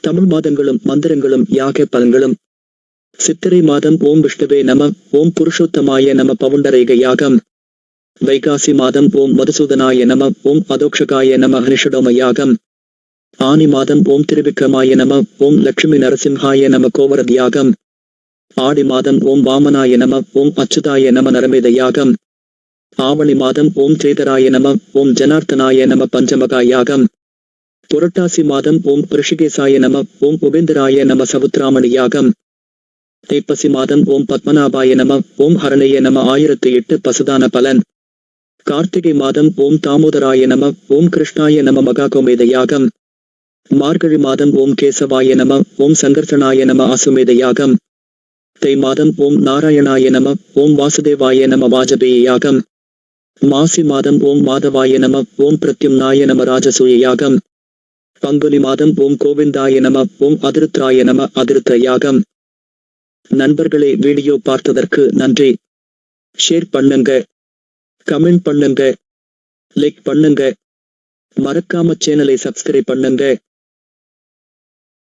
தமிழ் மாதங்களும் மந்திரங்களும் யாக பலன்களும். சித்திரை மாதம் ஓம் விஷ்ணுவே நம ஓம் புருஷோத்தமாய நம பவுண்டரேக யாகம். வைகாசி மாதம் ஓம் மதுசூதனாய நம ஓம் அதோக்ஷகாய நம ஹனிஷடோம யாகம். ஆனி மாதம் ஓம் திருவிக்ரமாய நம ஓம் லட்சுமி நரசிம்ஹாய நம கோவரத் யாகம். ஆடி மாதம் ஓம் வாமனாய நம ஓம் அச்சுதாய நம நரமேத யாகம். ஆவணி மாதம் ஓம் சேதராய நம ஓம் ஜனார்த்தனாய நம பஞ்சமகா யாகம். புரட்டாசி மாதம் ஓம் ரிஷிகேசாய நம ஓம் உபேந்திராய நம சவுத்ராமணி யாகம். தைப்பசி மாதம் ஓம் பத்மநாபாய நம ஓம் ஹரணைய நம ஆயிரத்து எட்டு பசுதான பலன். கார்த்திகை மாதம் ஓம் தாமோதராய நம ஓம் கிருஷ்ணாய நம மகாகோமேத யாகம். மார்கழி மாதம் ஓம் கேசவாய நம ஓம் சங்கர்ஷனாய நம அசுமேத யாகம். தை மாதம் ஓம் நாராயணாய நம ஓம் வாசுதேவாய நம வாஜபேய யாகம். மாசி மாதம் ஓம் மாதவாய நம ஓம் பிரத்யும்னாய நம ராஜசூய யாகம். பங்குனி மாதம் ஓம் கோவிந்தாய நம ஓம் அதிருத்ராய நம அதிருத்த யாகம். நண்பர்களே வீடியோ பார்த்ததற்கு நன்றி. ஷேர் பண்ணுங்க. கமெண்ட் பண்ணுங்க. லைக் பண்ணுங்க. மறக்காம சேனலை சப்ஸ்கிரைப் பண்ணுங்க.